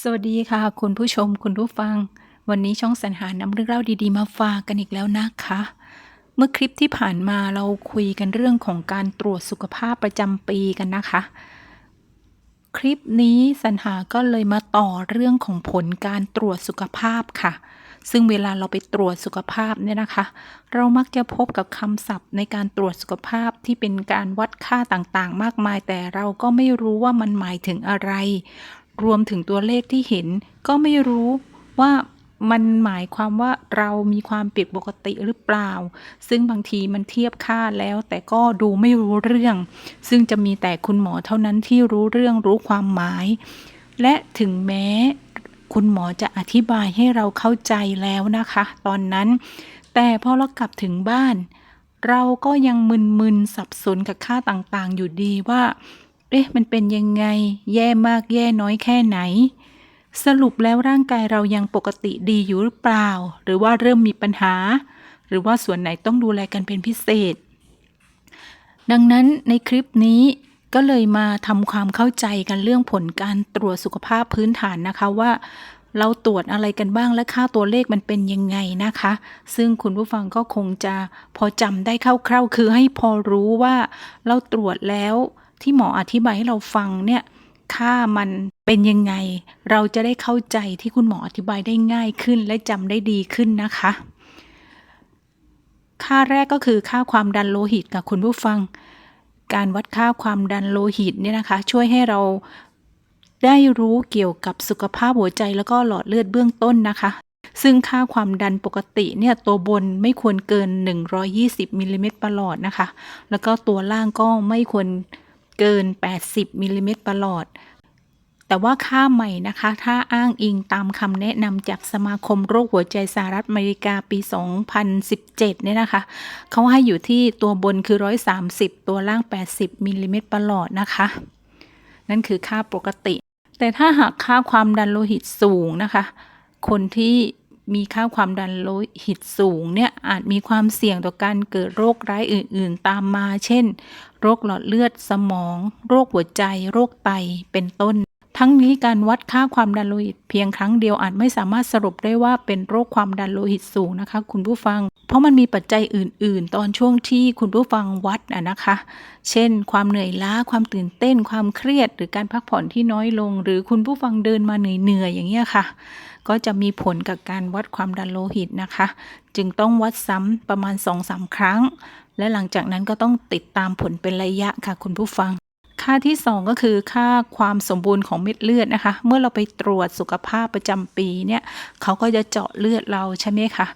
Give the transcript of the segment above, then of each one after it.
สวัสดีค่ะ คุณผู้ชมคุณผู้ฟัง วันนี้ช่องสรรหานำเรื่องเล่าดีๆ มาฝากกันอีกแล้วนะคะ เมื่อคลิปที่ผ่านมาเราคุยกันเรื่องของการตรวจสุขภาพประจำปีกันนะคะ คลิปนี้สรรหาก็เลยมาต่อเรื่องของผลการตรวจสุขภาพค่ะ ซึ่งเวลาเราไปตรวจสุขภาพเนี่ยนะคะ เรามักจะพบกับคำศัพท์ในการตรวจสุขภาพที่เป็นการวัดค่าต่างๆ มากมาย แต่เราก็ไม่รู้ว่ามันหมายถึงอะไร รวมถึงตัวเลขที่เห็น ก็ไม่รู้ว่ามันหมายความว่าเรามีความผิดปกติหรือเปล่า ซึ่งบางทีมันเทียบค่าแล้วแต่ก็ดูไม่รู้เรื่อง ซึ่งจะมีแต่คุณหมอเท่านั้นที่รู้เรื่องรู้ความหมาย และถึงแม้คุณหมอจะอธิบายให้เราเข้าใจแล้วนะคะ ตอนนั้น แต่พอเรากลับถึงบ้าน เราก็ยังมึนๆสับสนกับค่าต่างๆ อยู่ดีว่า เอ๊ะ มันเป็นยังไง แย่มากแย่น้อยแค่ไหน สรุปแล้วร่างกายเรายังปกติดีอยู่หรือเปล่า หรือว่าเริ่มมีปัญหา หรือว่าส่วนไหนต้องดูแลกันเป็นพิเศษ ดังนั้นในคลิปนี้ก็เลยมาทำความเข้าใจกันเรื่องผลการตรวจสุขภาพพื้นฐานนะคะว่าเราตรวจอะไรกันบ้างและค่าตัวเลขมันเป็นยังไงนะคะ ซึ่งคุณผู้ฟังก็คงจะพอจำได้คร่าวๆ คือให้พอรู้ว่าเราตรวจแล้ว ที่หมออธิบายให้เราฟังเนี่ยค่ามันเป็นยังไง เราจะได้เข้าใจที่คุณหมออธิบายได้ง่ายขึ้นและจำได้ดีขึ้นนะคะ ค่าแรกก็คือค่าความดันโลหิตกับคุณผู้ฟัง การวัดค่าความดันโลหิตเนี่ยนะคะ ช่วยให้เราได้รู้เกี่ยวกับสุขภาพหัวใจแล้วก็หลอดเลือดเบื้องต้นนะคะ ซึ่งค่าความดันปกติเนี่ยตัวบนไม่ควรเกิน 120มิลลิเมตรประหลอดนะคะ แล้วก็ตัวล่างก็ไม่ควร เกิน 80มิลลิเมตรประหลอด แต่ว่าค่าใหม่นะคะ ถ้าอ้างอิงตามคำแนะนำจากสมาคมโรคหัวใจสหรัฐอเมริกาปี 2017 เนี่ยนะคะ เขาให้อยู่ที่ตัวบนคือ 130 ตัวล่าง 80มิลลิเมตรประหลอดนะคะ นั่นคือค่าปกติ แต่ถ้าหากค่าความดันโลหิตสูงนะคะ คนที่มีค่าความดันโลหิตสูงเนี่ยอาจมีความเสี่ยงต่อการเกิดโรคร้ายอื่น ๆ ตามมา เช่น โรคหลอดเลือดสมอง โรคหัวใจ โรคไต เป็นต้น ทั้งนี้การวัดค่าความดันโลหิต เพียงครั้งเดียวอาจไม่สามารถสรุปได้ว่าเป็นโรคความดันโลหิตสูงนะคะ คุณผู้ฟัง เพราะมันมีปัจจัยอื่น ๆ ตอนช่วงที่คุณผู้ฟังวัดอะนะคะ เช่น ความเหนื่อยล้า ความตื่นเต้น ความเครียด หรือการพักผ่อนที่น้อยลง หรือคุณผู้ฟังเดินมาเหนื่อยๆอย่างเงี้ยค่ะก็จะมีผลกับการวัดความดันโลหิตนะคะ จึงต้องวัดซ้ำประมาณ 2-3 ครั้ง และหลังจากนั้นก็ต้องติดตามผลเป็นระยะค่ะคุณผู้ฟัง ค่าที่ 2 ก็คือค่าความสมบูรณ์ของเม็ดเลือดนะคะ เมื่อเราไปตรวจสุขภาพประจำปีเนี่ยเขาก็จะเจาะเลือดเราใช่ไหมคะ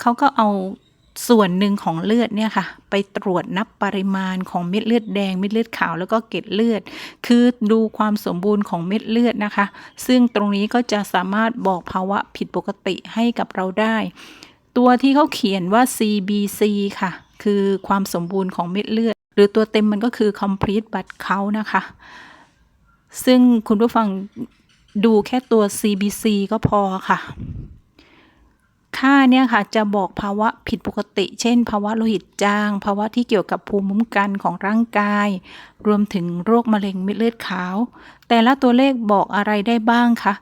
เขาก็เอาส่วนหนึ่งของเลือดเนี่ยค่ะ ไปตรวจนับปริมาณของเม็ดเลือดแดงเม็ดเลือดขาวแล้วก็เกล็ดเลือด คือดูความสมบูรณ์ของเม็ดเลือดนะคะ ซึ่งตรงนี้ก็จะสามารถบอกภาวะผิดปกติให้กับเราได้ ตัวที่เขาเขียนว่า CBC ค่ะ คือความสมบูรณ์ของเม็ดเลือด หรือตัวเต็มมันก็คือ complete blood count นะคะ ซึ่งคุณผู้ฟังดูแค่ตัว CBC ก็พอค่ะ ค่าเนี่ยค่ะจะบอกภาวะผิดปกติ เช่น ภาวะโลหิตจาง ภาวะที่เกี่ยวกับภูมิคุ้มกันของร่างกาย รวมถึงโรคมะเร็งเม็ดเลือดขาว แต่ละตัวเลขบอกอะไรได้บ้างคะ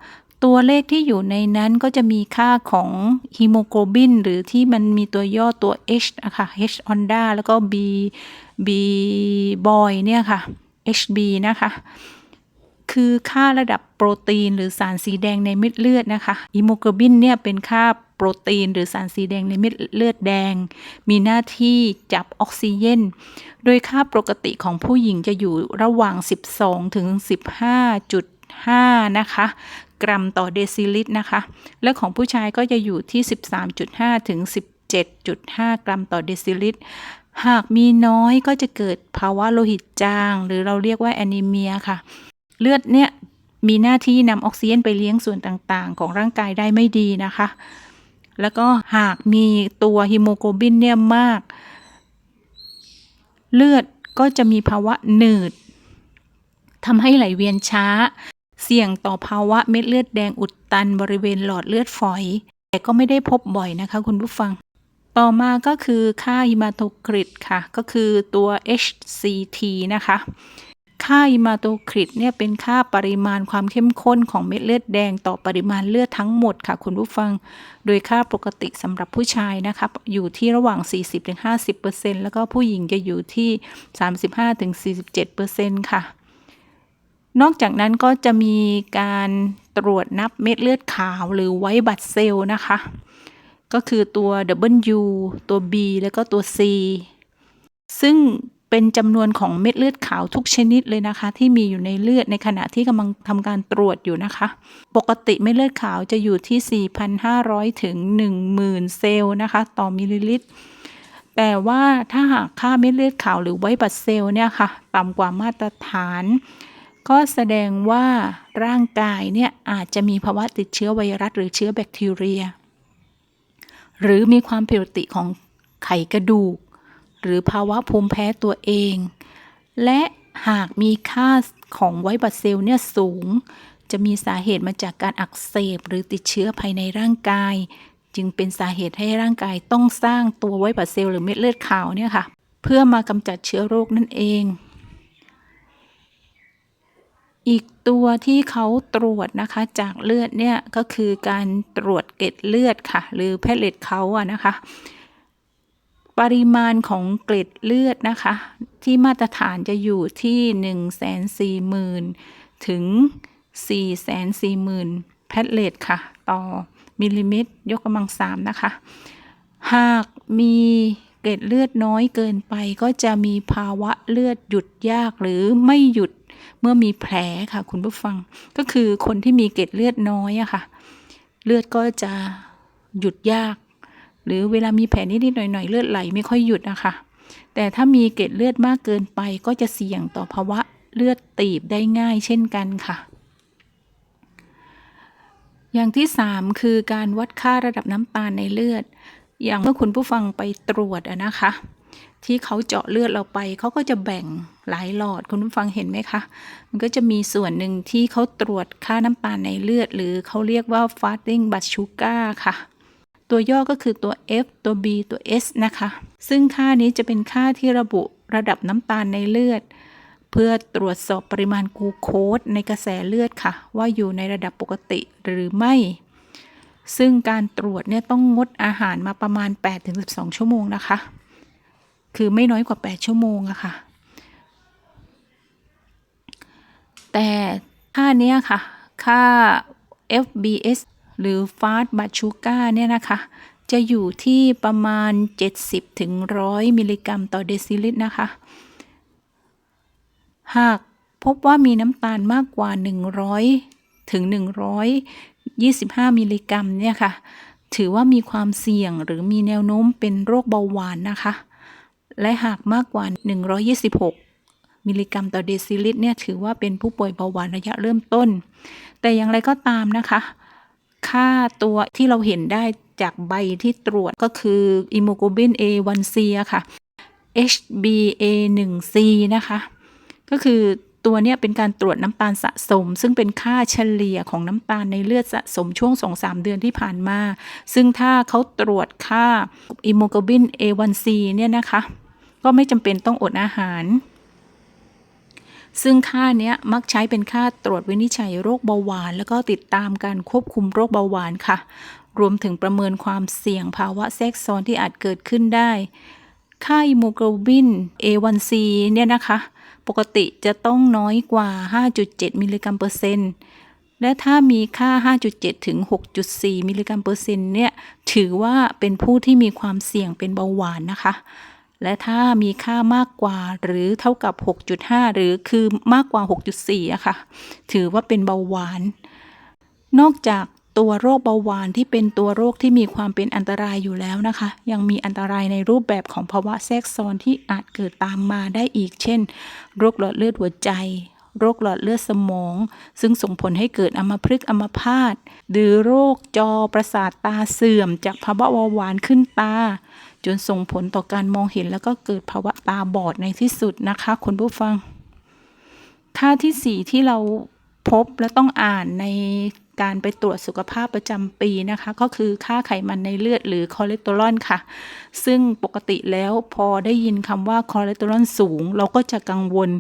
ตัวเลขที่อยู่ในนั้นก็จะมีค่าของฮีโมโกลบินหรือที่มันมีตัวย่อตัว H นะคะ H onda แล้วก็ B B boy เนี่ยค่ะ HB นะคะ คือค่าระดับโปรตีนหรือสารสีแดงในเม็ดเลือดนะคะฮีโมโกลบินเนี่ยเป็นค่าโปรตีนหรือสารสีแดงในเม็ดเลือดแดง มีหน้าที่จับออกซิเจน โดยค่าปกติของผู้หญิงจะอยู่ระหว่าง 12 ถึง 15.5นะคะ กรัมต่อเดซิลิตรนะคะ และของผู้ชายก็จะอยู่ที่ 13.5 ถึง 17.5 กรัมต่อเดซิลิตร หากมีน้อยก็จะเกิดภาวะโลหิตจาง หรือเราเรียกว่าแอนีเมียค่ะ เลือดเนี่ยมีหน้าที่นำออกซิเจนไปเลี้ยงส่วนต่างๆ ของร่างกายได้ไม่ดีนะคะ แล้วก็หากมีตัวฮีโมโกลบินเนี่ยมาก เลือดก็จะมีภาวะหนืดทำให้ไหลเวียนช้า เสี่ยงต่อภาวะเม็ดเลือดแดงอุดตันบริเวณหลอดเลือดฝอย แต่ก็ไม่ได้พบบ่อยนะคะคุณผู้ฟัง ต่อมาก็คือค่าฮิมาโตคริตค่ะ ก็คือตัว HCT นะคะ ค่าอิมาโตคริตเนี่ยเป็นค่าปริมาณความเข้มข้นของเม็ดเลือดแดงต่อปริมาณเลือดทั้งหมดค่ะคุณผู้ฟัง โดยค่าปกติสำหรับผู้ชายนะคะอยู่ที่ระหว่าง 40-50%แล้วก็ผู้หญิงจะอยู่ที่ 35-47%ค่ะ นอกจากนั้นก็จะมีการตรวจนับเม็ดเลือดขาวหรือไวบัตเซลล์นะคะ ก็คือตัว W ตัว B แล้วก็ตัว C ซึ่งเป็นจำนวนของเม็ดเลือดขาวทุกชนิดเลยนะคะ ที่มีอยู่ในเลือดในขณะที่กำลังทำการตรวจอยู่นะคะ ปกติเม็ดเลือดขาวจะอยู่ที่ 4,500 ถึง 10,000 เซลล์นะคะ ต่อมิลลิลิตร แต่ว่าถ้าหากค่าเม็ดเลือดขาวหรือไวบัตเซลล์เนี่ยค่ะ ต่ำกว่ามาตรฐาน ก็แสดงว่าร่างกายเนี่ยอาจจะมีภาวะติดเชื้อไวรัสหรือเชื้อแบคทีเรีย หรือมีความผิดปกติของไขกระดูก หรือภาวะภูมิแพ้ตัวเอง และหากมีค่าของไวบัตเซลล์เนี่ยสูง จะมีสาเหตุมาจากการอักเสบ หรือติดเชื้อภายในร่างกาย จึงเป็นสาเหตุให้ร่างกายต้องสร้างตัวไวบัตเซลล์หรือเม็ดเลือดขาวเนี่ยค่ะ เพื่อมากำจัดเชื้อโรคนั่นเอง อีกตัวที่เขาตรวจนะคะจากเลือดเนี่ยก็คือการตรวจเกล็ดเลือดค่ะ หรือแพทเลตเขาอะนะคะ ปริมาณของเกล็ดเลือดนะคะ ที่มาตรฐานจะอยู่ที่1นึ่งแสนสี่หมื่นถึง4ี่แสนสี่หมื่นแพทเลตค่ะ ต่อมิลลิเมตร ยกกำลังสามนะคะ หากมีเกล็ดเลือดน้อยเกินไปก็จะมีภาวะเลือดหยุดยากหรือไม่หยุด เมื่อมีแผลค่ะ คุณผู้ฟัง ก็คือคนที่มีเกล็ดเลือดน้อยอะค่ะ เลือดก็จะหยุดยาก หรือเวลามีแผลนิดๆหน่อยๆเลือดไหลไม่ค่อยหยุดนะคะแต่ถ้ามีเกล็ดเลือดมากเกินไป ก็จะเสี่ยงต่อภาวะเลือดตีบได้ง่ายเช่นกันค่ะ อย่างที่ 3 คือการวัดค่าระดับน้ำตาลในเลือด อย่างเมื่อคุณผู้ฟังไปตรวจอะนะคะ ที่เขาเจาะเลือดเราไป เขาก็จะแบ่ง หลายหลอดคุณผู้ฟังเห็นไหมคะ มันก็จะมีส่วนหนึ่งที่เขาตรวจค่าน้ำตาลในเลือด หรือเขาเรียกว่า fasting blood sugar ค่ะ ตัวย่อก็คือตัว F ตัว B ตัว S นะคะ ซึ่งค่านี้จะเป็นค่าที่ระบุระดับน้ำตาลในเลือด เพื่อตรวจสอบปริมาณกูโคสในกระแสเลือดค่ะ ว่าอยู่ในระดับปกติหรือไม่ซึ่งการตรวจเนี่ยต้องงดอาหารมาประมาณ 8-12 ชั่วโมงนะคะ คือไม่น้อยกว่า 8 ชั่วโมงอะค่ะ แต่ค่าเนี้ยค่ะ ค่า FBS หรือ Fast Blood Sugar เนี่ยนะคะ จะอยู่ที่ประมาณ 70ถึง100มิลลิกรัมต่อเดซิลิตรนะคะ หากพบว่ามีน้ำตาลมากกว่า 100 ถึง 125 มิลลิกรัมเนี่ยค่ะ ถือว่ามีความเสี่ยงหรือมีแนวโน้มเป็นโรคเบาหวานนะคะ และหากมากกว่า 126 มิลลิกรัมต่อเดซิลิตรเนี่ยถือว่าเป็นผู้ป่วยเบาหวานระยะเริ่มต้น แต่อย่างไรก็ตามนะคะ ค่าตัวที่เราเห็นได้จากใบที่ตรวจก็คืออิโมโกลบิน A1C ค่ะ HbA1c นะคะ ก็คือตัวเนี้ยเป็นการตรวจน้ำตาลสะสม ซึ่งเป็นค่าเฉลี่ยของน้ำตาลในเลือดสะสมช่วง 2-3 เดือนที่ผ่านมา ซึ่งถ้าเขาตรวจค่าอิโมโกลบิน A1C เนี่ยนะคะ ก็ไม่จำเป็นต้องอดอาหาร ซึ่งค่าเนี้ยมักใช้เป็นค่าตรวจวินิจฉัยโรคเบาหวาน แล้วก็ติดตามการควบคุมโรคเบาหวานค่ะ รวมถึงประเมินความเสี่ยงภาวะแทรกซ้อนที่อาจเกิดขึ้นได้ ค่าอิโมโกลบิน A1C เนี่ยนะคะ ปกติจะต้องน้อยกว่า 5.7 มิลลิกรัมเปอร์เซ็นต์และถ้ามีค่า 5.7 ถึง 6.4 มิลลิกรัมเปอร์เซ็นต์เนี่ย ถือว่าเป็นผู้ที่มีความเสี่ยงเป็นเบาหวานนะคะ และถ้ามีค่ามากกว่าหรือเท่ากับ 6.5 หรือคือมากกว่า 6.4อะค่ะ ถือว่าเป็นเบาหวาน นอกจากตัวโรคเบาหวานที่เป็นตัวโรคที่มีความเป็นอันตรายอยู่แล้วนะคะ ยังมีอันตรายในรูปแบบของภาวะแทรกซ้อนที่อาจเกิดตามมาได้อีก เช่น โรคหลอดเลือดหัวใจ โรคหลอดเลือดสมอง ซึ่งส่งผลให้เกิดอัมพฤกษ์อัมพาตหรือโรคจอประสาทตาเสื่อม จากภาวะเบาหวานขึ้นตา จนส่งผลต่อการมองเห็นแล้วก็เกิดภาวะตาบอดในที่สุดนะคะคุณผู้ฟัง ค่าที่สี่ที่เราพบและต้องอ่านในการไปตรวจสุขภาพประจำปีนะคะ ก็คือค่าไขมันในเลือดหรือคอเลสเตอรอลค่ะ ซึ่งปกติแล้วพอได้ยินคำว่าคอเลสเตอรอลสูง เราก็จะกังวล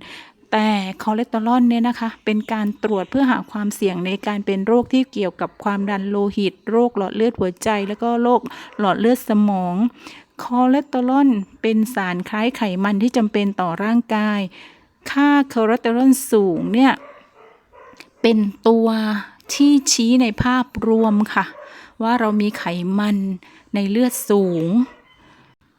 แต่คอเลสเตอรอลเนี่ยนะคะ เป็นการตรวจเพื่อหาความเสี่ยงในการเป็นโรคที่เกี่ยวกับความดันโลหิต โรคหลอดเลือดหัวใจ แล้วก็โรคหลอดเลือดสมอง คอเลสเตอรอลเป็นสารคล้ายไขมันที่จำเป็นต่อร่างกาย ค่าคอเลสเตอรอลสูงเนี่ย เป็นตัวที่ชี้ในภาพรวมค่ะ ว่าเรามีไขมันในเลือดสูง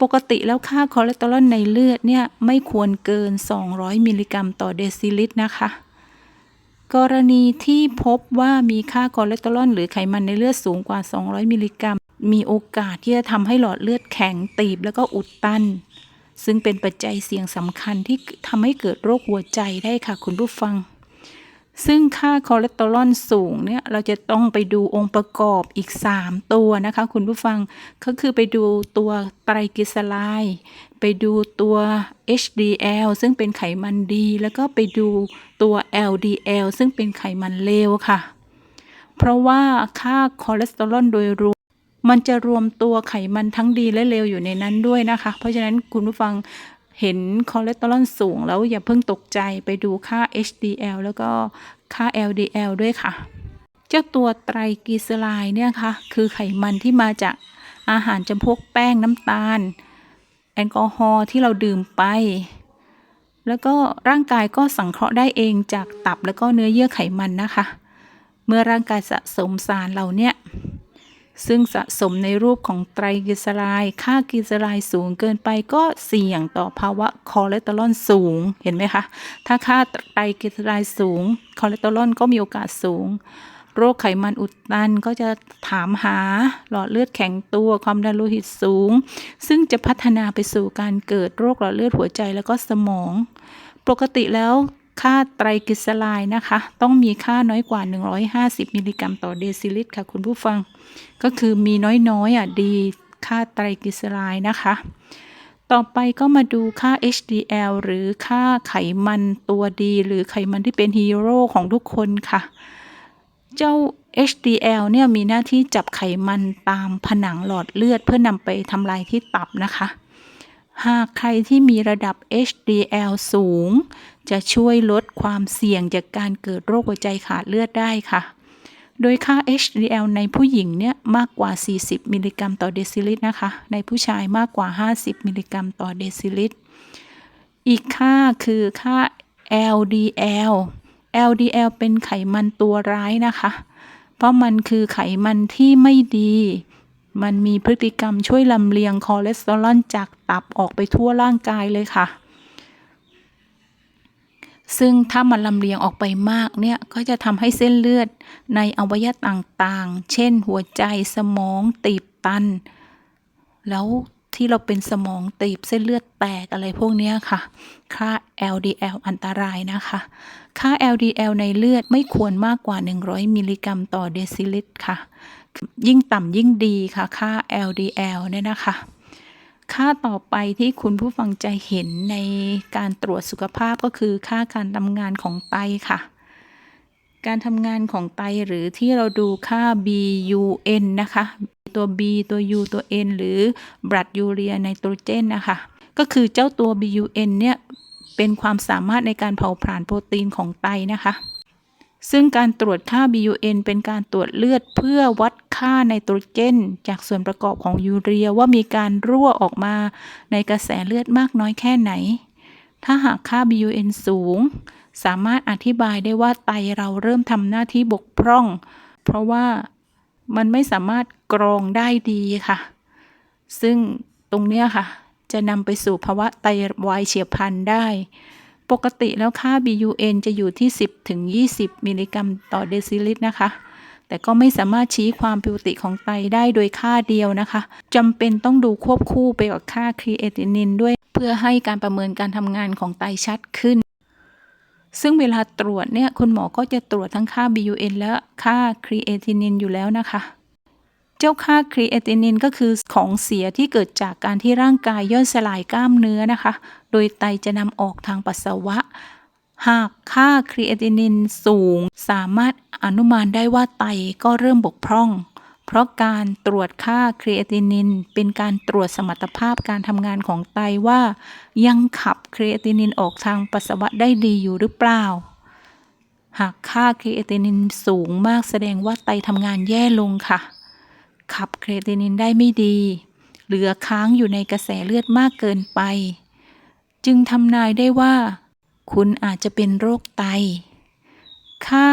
ปกติแล้วค่าคอเลสเตอรอลในเลือดเนี่ย ไม่ควรเกิน 200 มิลลิกรัมต่อเดซิลิตรนะคะกรณีที่พบว่ามีค่าคอเลสเตอรอลหรือไขมันในเลือดสูงกว่า 200 มิลลิกรัม มีโอกาสที่จะทำให้หลอดเลือดแข็งตีบแล้วก็อุดตัน ซึ่งเป็นปัจจัยเสี่ยงสำคัญที่ทำให้เกิดโรคหัวใจได้ค่ะคุณผู้ฟัง ซึ่งค่าคอเลสเตอรอลสูงเนี่ยเราจะต้องไปดูองค์ประกอบอีก 3 ตัวนะคะ คุณผู้ฟังก็คือไปดูตัวไตรกลีเซอไรด์ไปดูตัว HDL ซึ่งเป็นไขมันดี แล้วก็ไปดูตัว LDL ซึ่งเป็นไขมันเลวค่ะ เพราะว่าค่าคอเลสเตอรอลโดยรวม มันจะรวมตัวไขมันทั้งดีและเลวอยู่ในนั้นด้วยนะคะ เพราะฉะนั้นคุณผู้ฟังเห็นคอเลสเตอรอลสูงแล้วอย่าเพิ่งตกใจไปดูค่า HDL แล้วก็ค่า LDL ด้วยค่ะ เจ้าตัวไตรกลีเซอไรด์เนี่ยค่ะคือไขมันที่มาจากอาหารจำพวกแป้งน้ำตาล แอลกอฮอล์ที่เราดื่มไป แล้วก็ร่างกายก็สังเคราะห์ได้เองจากตับแล้วก็เนื้อเยื่อไขมันนะคะ เมื่อร่างกายสะสมสารเหล่านี้ ซึ่งสะสมในรูปของไตรกลีเซอไรด์ค่ากลีเซอไรด์สูงเกินไปก็เสี่ยงต่อภาวะคอเลสเตอรอลสูงเห็นไหมคะ ถ้าค่าไตรกลีเซอไรด์สูง คอเลสเตอรอลก็มีโอกาสสูง โรคไขมันอุดตันก็จะถามหาหลอดเลือดแข็งตัวความดันโลหิตสูง ซึ่งจะพัฒนาไปสู่การเกิดโรคหลอดเลือดหัวใจแล้วก็สมอง ปกติแล้ว ค่าไตรกลีเซอไรด์นะคะ ต้องมีค่าน้อยกว่า 150 มิลลิกรัมต่อเดซิลิตรค่ะคุณผู้ฟัง ก็คือมีน้อยๆอะดีค่าไตรกลีเซอไรด์นะคะ ต่อไปก็มาดูค่า HDL หรือค่าไขมันตัวดี หรือไขมันที่เป็นฮีโร่ของทุกคนค่ะ เจ้า HDL เนี่ยมีหน้าที่จับไขมันตามผนังหลอดเลือดเพื่อนำไปทำลายที่ตับนะคะ หากใครที่มีระดับ HDL สูง จะช่วยลดความเสี่ยงจากการเกิดโรคหัวใจขาดเลือดได้ค่ะ โดยค่า HDL ในผู้หญิงเนี่ยมากกว่า 40 มิลลิกรัมต่อเดซิลิตรนะคะ ในผู้ชายมากกว่า 50 มิลลิกรัมต่อเดซิลิตร อีกค่าคือค่า LDL LDL เป็นไขมันตัวร้ายนะคะ เพราะมันคือไขมันที่ไม่ดี มันมีพฤติกรรมช่วยลำเลียงคอเลสเตอรอลจาก ตับออกไปทั่วร่างกายเลยค่ะ ซึ่งถ้ามันลำเลียงออกไปมากเนี่ยก็จะทำให้เส้นเลือดในอวัยวะต่างๆ เช่น หัวใจสมองตีบตัน แล้วที่เราเป็นสมองตีบเส้นเลือดแตกอะไรพวกนี้ค่ะ ค่า LDL อันตรายนะคะ ค่า LDL ในเลือดไม่ควรมากกว่า 100 มิลลิกรัมต่อเดซิลิตรค่ะ ยิ่งต่ำยิ่งดีค่ะ ค่า LDL เนี่ยนะคะ ค่าต่อไปที่คุณผู้ฟังจะเห็นในการตรวจสุขภาพก็คือค่าการทำงานของไตค่ะ การทำงานของไตหรือที่เราดูค่า BUN นะคะ ตัว B ตัว U ตัว N หรือ blood urea nitrogen นะคะ ก็คือเจ้าตัว BUN เนี่ย เป็นความสามารถในการเผาผลาญโปรตีนของไตนะคะ ซึ่งการตรวจค่า BUN เป็นการตรวจเลือดเพื่อวัดค่าไนโตรเจน จากส่วนประกอบของยูเรียว่ามีการรั่วออกมาในกระแสเลือดมากน้อยแค่ไหน ถ้าหากค่า BUN สูง สามารถอธิบายได้ว่าไตเราเริ่มทำหน้าที่บกพร่อง เพราะว่ามันไม่สามารถกรองได้ดีค่ะ ซึ่งตรงเนี้ยค่ะ จะนำไปสู่ภาวะไตวายเฉียบพลันได้ ปกติแล้วค่า BUN จะอยู่ที่ 10ถึง20 มิลลิกรัมต่อเดซิลิตรนะคะ แต่ก็ไม่สามารถชี้ความผิดปกติของไตได้โดยค่าเดียวนะคะจำเป็นต้องดูควบคู่ไปกับค่าครีเอตินินด้วย เพื่อให้การประเมินการทำงานของไตชัดขึ้น ซึ่งเวลาตรวจเนี่ยคุณหมอก็จะตรวจทั้งค่า BUN และค่าครีเอตินินอยู่แล้วนะคะ เจ้าค่าครีเอตินินก็คือของเสียที่เกิดจากการที่ร่างกายย่อยสลายกล้ามเนื้อนะคะ โดยไตจะนำออกทางปัสสาวะ หากค่าครีเอตินินสูง สามารถอนุมานได้ว่าไตก็เริ่มบกพร่อง เพราะการตรวจค่าครีเอตินิน เป็นการตรวจสมรรถภาพการทำงานของไตว่า ยังขับครีเอตินินออกทางปัสสาวะได้ดีอยู่หรือเปล่าหากค่าครีเอตินินสูงมากแสดงว่าไตทำงานแย่ลงค่ะ ขับครีตินินได้ไม่ดี เหลือค้างอยู่ในกระแสเลือดมากเกินไป จึงทำนายได้ว่า คุณอาจจะเป็นโรคไต ค่า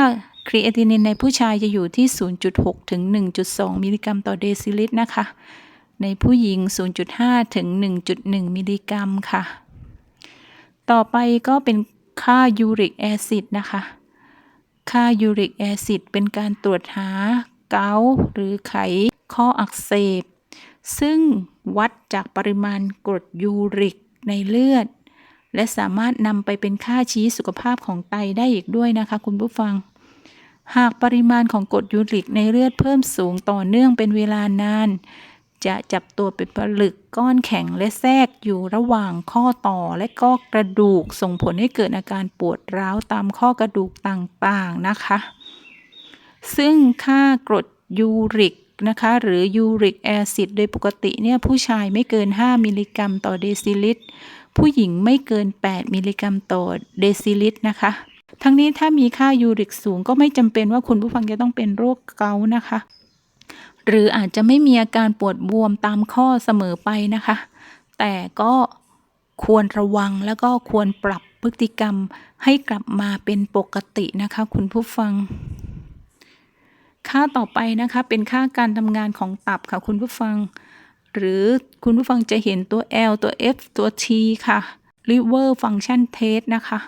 ครีเอตินินในผู้ชายจะอยู่ที่ 0.6 ถึง 1.2 มิลลิกรัมต่อเดซิลิตรนะคะ ในผู้หญิง 0.5 ถึง 1.1 มิลลิกรัมค่ะ ต่อไปก็เป็นค่ายูริกแอซิดนะคะ ค่ายูริกแอซิดเป็นการตรวจหาเกาหรือไข ข้ออักเสบ ซึ่งวัดจากปริมาณกรดยูริกในเลือด และสามารถนำไปเป็นค่าชี้สุขภาพของไตได้อีกด้วยนะคะคุณผู้ฟัง หากปริมาณของกรดยูริกในเลือดเพิ่มสูงต่อเนื่องเป็นเวลานาน จะจับตัวเป็นผลึกก้อนแข็งและแทรกอยู่ระหว่างข้อต่อและก็กระดูกส่งผลให้เกิดอาการปวดร้าวตามข้อกระดูกต่างๆนะคะ ซึ่งค่ากรดยูริก นะคะ หรือยูริกแอซิดโดยปกติเนี่ยผู้ชายไม่เกิน 5 มิลลิกรัมต่อเดซิลิตร ผู้หญิงไม่เกิน 8 มิลลิกรัมต่อเดซิลิตรนะคะทั้งนี้ถ้ามีค่ายูริกสูงก็ไม่จำเป็นว่าคุณผู้ฟังจะต้องเป็นโรคเกาต์นะคะ หรืออาจจะไม่มีอาการปวดบวมตามข้อเสมอไปนะคะ แต่ก็ควรระวังแล้วก็ควรปรับพฤติกรรมให้กลับมาเป็นปกตินะคะ คุณผู้ฟัง ค่าต่อไปนะคะเป็นค่าการทำงานของตับค่ะคุณผู้ฟัง หรือคุณผู้ฟังจะเห็นตัว L ตัว F ตัว T ค่ะ liver function test นะคะ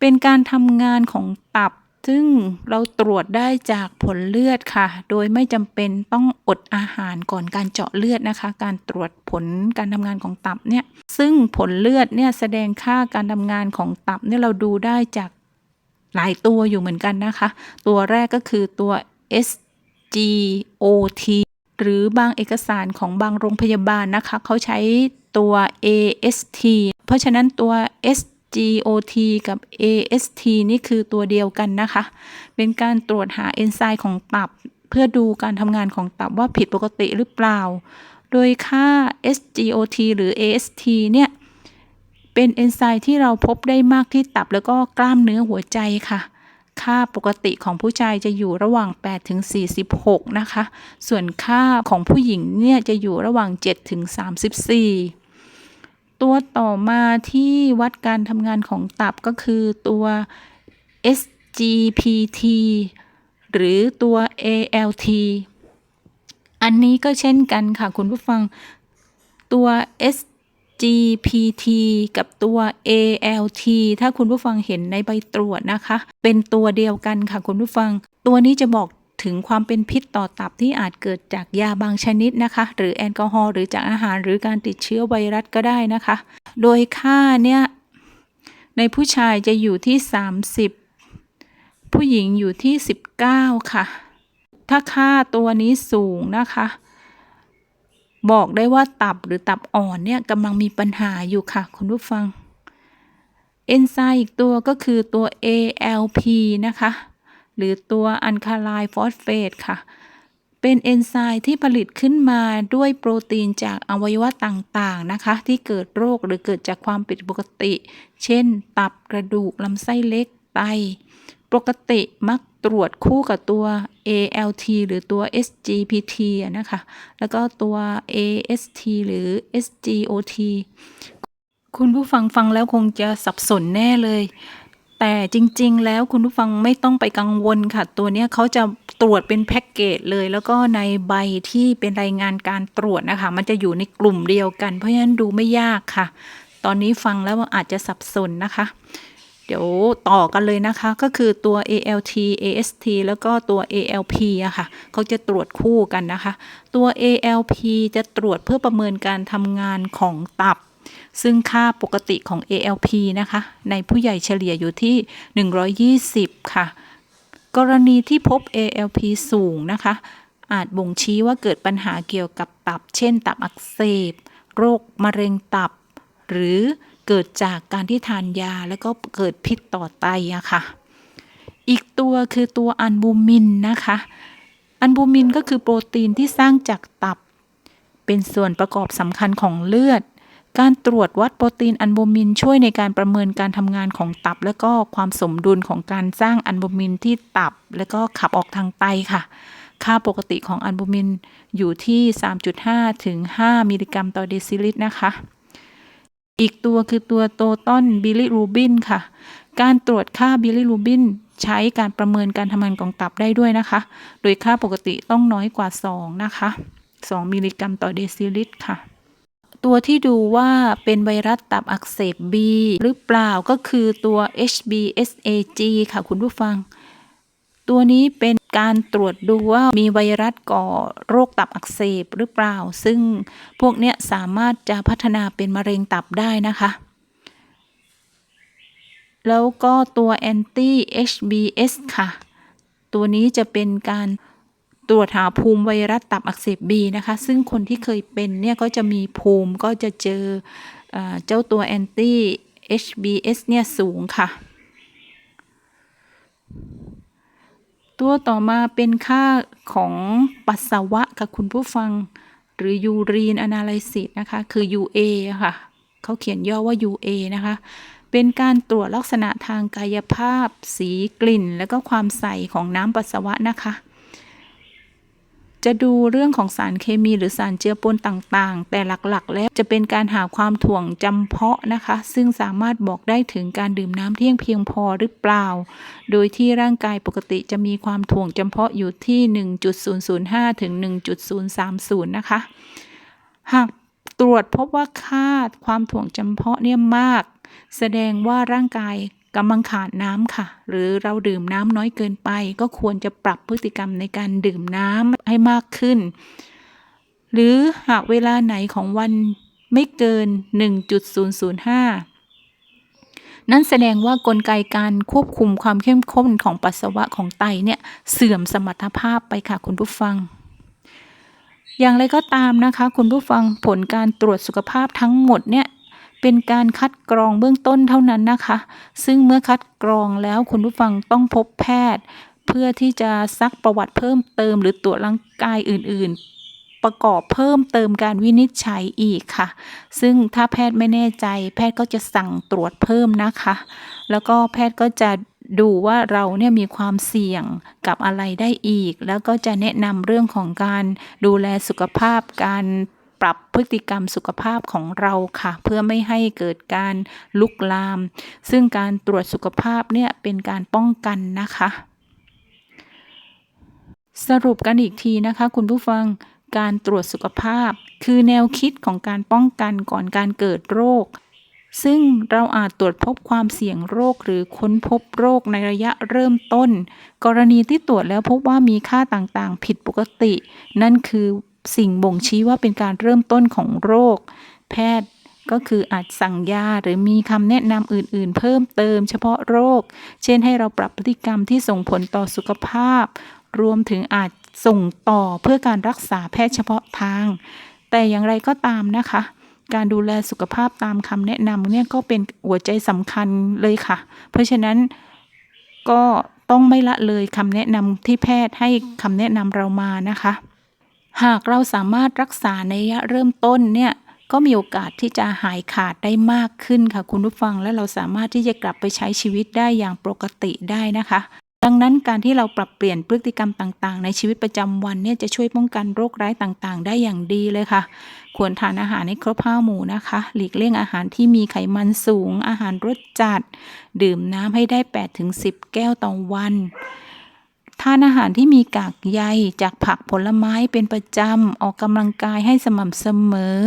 เป็นการทำงานของตับ ซึ่งเราตรวจได้จากผลเลือดค่ะ โดยไม่จำเป็นต้องอดอาหารก่อนการเจาะเลือดนะคะ การตรวจผลการทำงานของตับเนี่ย ซึ่งผลเลือดเนี่ยแสดงค่าการทำงานของตับเนี่ยเราดูได้จาก หลายตัวอยู่เหมือนกันนะคะ ตัวแรกก็คือตัว SGOT หรือบางเอกสารของบางโรงพยาบาลนะคะ เขาใช้ตัว AST เพราะฉะนั้นตัว SGOT กับ AST นี่คือตัวเดียวกันนะคะ เป็นการตรวจหาเอนไซม์ของตับ เพื่อดูการทำงานของตับว่าผิดปกติหรือเปล่า โดยค่า SGOT หรือ AST เนี่ย เป็นเอนไซม์ที่เราพบได้มากที่ตับแล้วก็กล้ามเนื้อหัวใจค่ะ ค่าปกติของผู้ชายจะอยู่ระหว่าง 8 ถึง 46 นะคะ ส่วนค่าของผู้หญิงเนี่ยจะอยู่ระหว่าง 7 ถึง 34 ตัวต่อมาที่วัดการทำงานของตับก็คือตัว SGPT หรือตัว ALT อันนี้ก็เช่นกันค่ะคุณผู้ฟังตัว GPT กับตัว ALT ถ้าคุณผู้ฟังเห็นในใบตรวจนะคะ เป็นตัวเดียวกันค่ะคุณผู้ฟัง ตัวนี้จะบอกถึงความเป็นพิษต่อตับที่อาจเกิดจากยาบางชนิดนะคะ หรือแอลกอฮอล์หรือจากอาหารหรือการติดเชื้อไวรัสก็ได้นะคะ โดยค่าเนี่ยในผู้ชายจะอยู่ที่ 30 ผู้หญิงอยู่ที่ 19 ค่ะ ถ้าค่าตัวนี้สูงนะคะ บอกได้ว่าตับหรือตับอ่อนเนี่ยกำลังมีปัญหาอยู่ค่ะ คุณผู้ฟัง เอนไซม์อีกตัวก็คือตัว ALP นะคะ หรือตัวอันคาไลฟอสเฟตค่ะ เป็นเอนไซม์ที่ผลิตขึ้นมาด้วยโปรตีนจากอวัยวะต่างๆนะคะ ที่เกิดโรคหรือเกิดจากความผิดปกติ เช่น ตับกระดูกลำไส้เล็กไต ปกติมักตรวจคู่กับตัว ALT หรือตัว SGPT นะคะ แล้วก็ตัว AST หรือ SGOT คุณผู้ฟังฟังแล้วคงจะสับสนแน่เลย แต่จริง ๆ แล้วคุณผู้ฟังไม่ต้องไปกังวลค่ะ ตัวนี้เขาจะตรวจเป็นแพ็กเกจเลย แล้วก็ในใบที่เป็นรายงานการตรวจนะคะ มันจะอยู่ในกลุ่มเดียวกัน เพราะฉะนั้นดูไม่ยากค่ะ ตอนนี้ฟังแล้วอาจจะสับสนนะคะ เดี๋ยวต่อกันเลยนะคะก็คือตัว ALT AST แล้วก็ตัว ALP อะค่ะเขาจะตรวจคู่กันนะคะ ตัว ALP จะตรวจเพื่อประเมินการทำงานของตับ ซึ่งค่าปกติของ ALP นะคะ ในผู้ใหญ่เฉลี่ยอยู่ที่ 120 ค่ะ กรณีที่พบ ALP สูงนะคะ อาจบ่งชี้ว่าเกิดปัญหาเกี่ยวกับตับ เช่น ตับอักเสบ โรคมะเร็งตับ หรือ เกิดจากการที่ทานยาแล้วก็เกิดพิษต่อไตอะค่ะ อีกตัวคือตัวอันบูมินนะคะ อัลบูมินก็คือโปรตีนที่สร้างจากตับ เป็นส่วนประกอบสำคัญของเลือด การตรวจวัดโปรตีนอัลบูมินช่วยในการประเมินการทำงานของตับ และก็ความสมดุลของการสร้างอัลบูมินที่ตับ และก็ขับออกทางไตค่ะค่าปกติของอัลบูมินอยู่ที่ 3.5 ถึง 5 มิลลิกรัมต่อเดซิลิตรนะคะ อีกตัวคือตัวโตต้นบิลิรูบินค่ะ การตรวจค่าบิลิรูบินใช้การประเมินการทำงานของตับได้ด้วยนะคะ โดยค่าปกติต้องน้อยกว่า 2 นะคะ 2 มิลลิกรัมต่อเดซิลิตรค่ะ ตัวที่ดูว่าเป็นไวรัสตับอักเสบ B หรือเปล่าก็คือตัว HBsAg ค่ะคุณผู้ฟัง ตัวนี้เป็น การตรวจดูว่ามีไวรัสก่อโรคตับอักเสบหรือเปล่า ซึ่งพวกเนี้ยสามารถจะพัฒนาเป็นมะเร็งตับได้นะคะ แล้วก็ตัว anti HBs ค่ะ ตัวนี้จะเป็นการตรวจหาภูมิไวรัสตับอักเสบ B นะคะ ซึ่งคนที่เคยเป็นเนี่ยก็จะมีภูมิก็จะเจอเออเจ้าตัว anti HBs เนี่ยสูงค่ะ ตัวต่อมาเป็นค่าของปัสสาวะค่ะคุณผู้ฟัง หรือยูรีนอนาลิซิสนะคะ คือ UA ค่ะเขาเขียนย่อว่า UA นะคะเป็นการตรวจลักษณะทางกายภาพ สีกลิ่น และก็ความใสของน้ำปัสสาวะนะคะ จะดูเรื่องของสารเคมีหรือสารเจือปนต่างๆ แต่หลักๆ แล้วจะเป็นการหาความถ่วงจำเพาะนะคะ ซึ่งสามารถบอกได้ถึงการดื่มน้ำเที่ยงเพียงพอหรือเปล่า โดยที่ร่างกายปกติจะมีความถ่วงจำเพาะอยู่ที่ 1.005 ถึง 1.030 นะคะ หากตรวจพบว่าค่าความถ่วงจำเพาะเนี่ยมาก แสดงว่าร่างกาย กำลังขาดน้ำค่ะ หรือเราดื่มน้ำน้อยเกินไป ก็ควรจะปรับพฤติกรรมในการดื่มน้ำให้มากขึ้น หรือหากเวลาไหนของวันไม่เกิน 1.005 นั่นแสดงว่ากลไกการควบคุมความเข้มข้นของปัสสาวะของไตเนี่ยเสื่อมสมรรถภาพไปค่ะคุณผู้ฟังอย่างไรก็ตามนะคะ คุณผู้ฟังผลการตรวจสุขภาพทั้งหมดเนี่ย เป็นการคัดกรองเบื้องต้นเท่านั้นนะคะ ซึ่งเมื่อคัดกรองแล้วคุณผู้ฟังต้องพบแพทย์ เพื่อที่จะซักประวัติเพิ่มเติม หรือตรวจร่างกายอื่น ๆ ประกอบเพิ่มเติมการวินิจฉัยอีกค่ะ ซึ่งถ้าแพทย์ไม่แน่ใจ แพทย์ก็จะสั่งตรวจเพิ่มนะคะ แล้วก็แพทย์ก็จะดูว่าเราเนี่ยมีความเสี่ยงกับอะไรได้อีก แล้วก็จะแนะนำเรื่องของการดูแลสุขภาพการ ปรับพฤติกรรมสุขภาพของเราค่ะ เพื่อไม่ให้เกิดการลุกลาม ซึ่งการตรวจสุขภาพเนี่ยเป็นการป้องกันนะคะ สรุปกันอีกทีนะคะ คุณผู้ฟังการตรวจสุขภาพ คือแนวคิดของการป้องกันก่อนการเกิดโรคซึ่งเราอาจตรวจพบความเสี่ยงโรคหรือค้นพบโรคในระยะเริ่มต้น กรณีที่ตรวจแล้วพบว่ามีค่าต่างๆ ผิดปกติ นั่นคือ สิ่งบ่งชี้ว่าเป็นการเริ่มต้นของโรค แพทย์ก็คืออาจสั่งยาหรือมีคำแนะนำอื่น ๆ เพิ่มเติมเฉพาะโรค เช่นให้เราปรับพฤติกรรมที่ส่งผลต่อสุขภาพ รวมถึงอาจส่งต่อเพื่อการรักษาแพทย์เฉพาะทาง แต่อย่างไรก็ตามนะคะ การดูแลสุขภาพตามคำแนะนำเนี่ยก็เป็นหัวใจสำคัญเลยค่ะ เพราะฉะนั้นก็ต้องไม่ละเลยคำแนะนำที่แพทย์ให้คำแนะนำเรามานะคะ หากเราสามารถรักษาในระยะเริ่มต้นเนี่ยก็มีโอกาสที่จะหายขาดได้มากขึ้นค่ะคุณผู้ฟัง และเราสามารถที่จะกลับไปใช้ชีวิตได้อย่างปกติได้นะคะ ดังนั้นการที่เราปรับเปลี่ยนพฤติกรรมต่างๆ ในชีวิตประจำวันเนี่ยจะช่วยป้องกันโรคร้ายต่างๆ ได้อย่างดีเลยค่ะ ควรทานอาหารให้ครบห้าหมู่นะคะ หลีกเลี่ยงอาหารที่มีไขมันสูง อาหารรสจัด ดื่มน้ำให้ได้8-10 แก้วต่อวัน ทานอาหารที่มีกากใยจากผักผลไม้เป็นประจำ ออกกำลังกายให้สม่ำเสมอ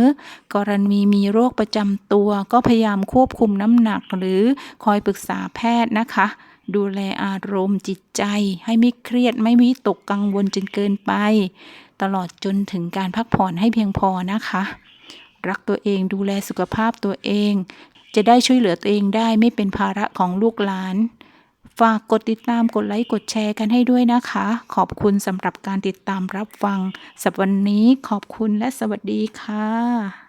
กรณีมีโรคประจำตัวก็พยายามควบคุมน้ำหนักหรือคอยปรึกษาแพทย์นะคะ ดูแลอารมณ์จิตใจให้ไม่เครียดไม่วิตกกังวลจนเกินไป ตลอดจนถึงการพักผ่อนให้เพียงพอนะคะ รักตัวเองดูแลสุขภาพตัวเอง จะได้ช่วยเหลือตัวเองได้ไม่เป็นภาระของลูกหลาน ฝากกดติดตามกดไลค์กดแชร์กันให้ด้วยนะคะ ขอบคุณสำหรับการติดตามรับฟังสัปวันนี้ขอบคุณและสวัสดีค่ะ